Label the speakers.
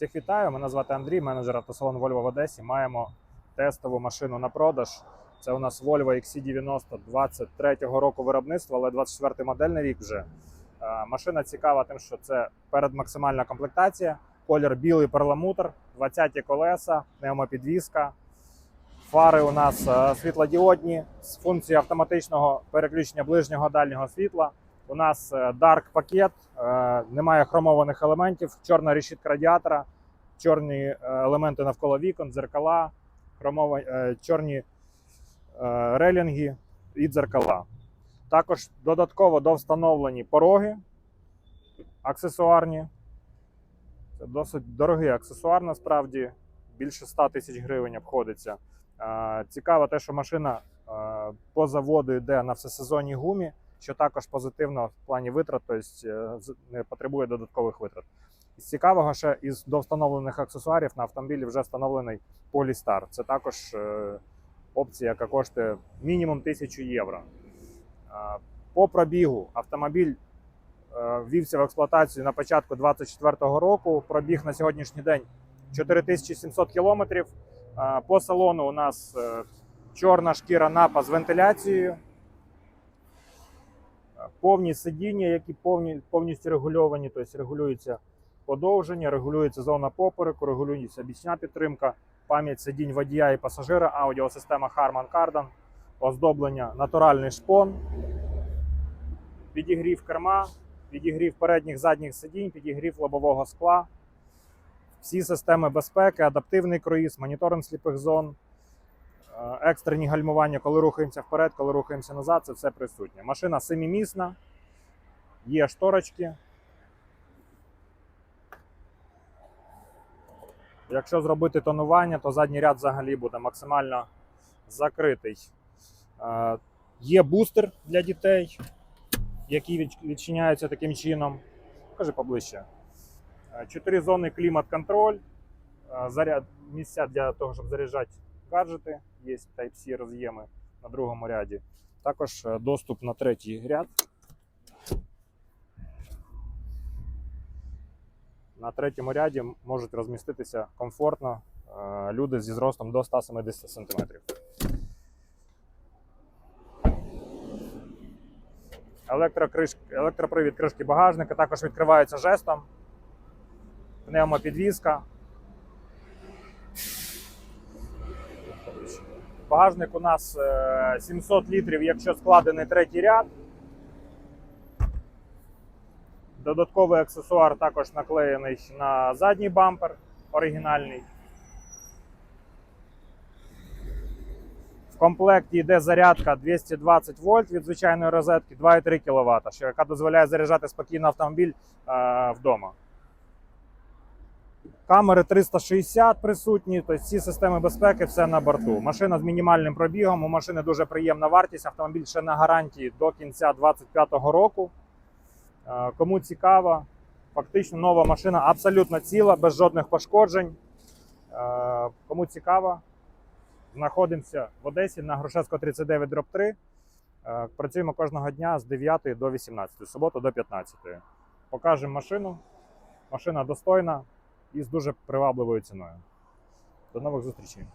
Speaker 1: Всіх вітаю. Мене звати Андрій, менеджер автосалону Volvo в Одесі. Маємо тестову машину на продаж. Це у нас Volvo XC90 23-го року виробництва, але 24-й модельний рік вже. Е, Машина цікава тим, що це передмаксимальна комплектація, колір білий перламутр, 20-ті колеса, пневмопідвізка. Фари у нас е, світлодіодні з функцією автоматичного переключення ближнього дальнього світла. У нас е, Dark пакет, е, немає хромованих елементів, чорна решітка радіатора, чорні е, елементи навколо вікон, дзеркала, хромовані, е, чорні е, релінги і дзеркала. Також додатково довстановлені пороги аксесуарні. Це досить дорогий аксесуар, насправді, більше 100 тисяч гривень обходиться. Е, Цікаво те, що машина е, по заводу йде на всесезонній гумі що також позитивно в плані витрат, тобто з- не потребує додаткових витрат. Із цікавого, ще із довстановлених аксесуарів на автомобілі вже встановлений Polystar. Це також е, опція, яка коштує мінімум 1000 євро. Е, По пробігу автомобіль ввівся в експлуатацію на початку 2024 року. Пробіг на сьогоднішній день 4700 кілометрів. По салону у нас чорна шкіра напа з вентиляцією повні сидіння, які повні, повністю регульовані, тобто регулюється подовження, регулюється зона попереку, регулюється бічна підтримка, пам'ять сидінь водія і пасажира, аудіосистема Harman Kardon, оздоблення натуральний шпон, підігрів керма, підігрів передніх задніх сидінь, підігрів лобового скла. Всі системи безпеки, адаптивний круїз, моніторинг сліпих зон, екстрені гальмування, коли рухаємося вперед, коли рухаємося назад, це все присутнє. Машина семимісна, є шторочки. Якщо зробити тонування, то задній ряд взагалі буде максимально закритий. Е, Є бустер для дітей, який відч- відчиняється таким чином. Покажи поближче. Е, Чотири зони клімат-контроль, е, заряд, місця для того, щоб заряджати гаджети, є Type-C роз'єми на другому ряді. Також е, доступ на третій ряд. На третьому ряді можуть розміститися комфортно е, люди зі зростом до 170 см. Електропривід кришки багажника також відкривається жестом. Пневмопідвізка. Багажник у нас е, 700 літрів, якщо складений третій ряд. Додатковий аксесуар також наклеєний на задній бампер оригінальний. В комплекті йде зарядка 220 вольт від звичайної розетки 2,3 кВт, яка дозволяє заряджати спокійно автомобіль е, вдома. Камери 360 присутні, тобто всі системи безпеки, все на борту. Машина з мінімальним пробігом. У машини дуже приємна вартість. Автомобіль ще на гарантії до кінця 2025 року. Е, Кому цікаво, фактично нова машина абсолютно ціла, без жодних пошкоджень. Е, Кому цікаво, знаходимося в Одесі на Грушевського 39 дроб 3. Е, Працюємо кожного дня з 9 до 18, з суботу до 15. Покажемо машину. Машина достойна і з дуже привабливою ціною. До нових зустрічей.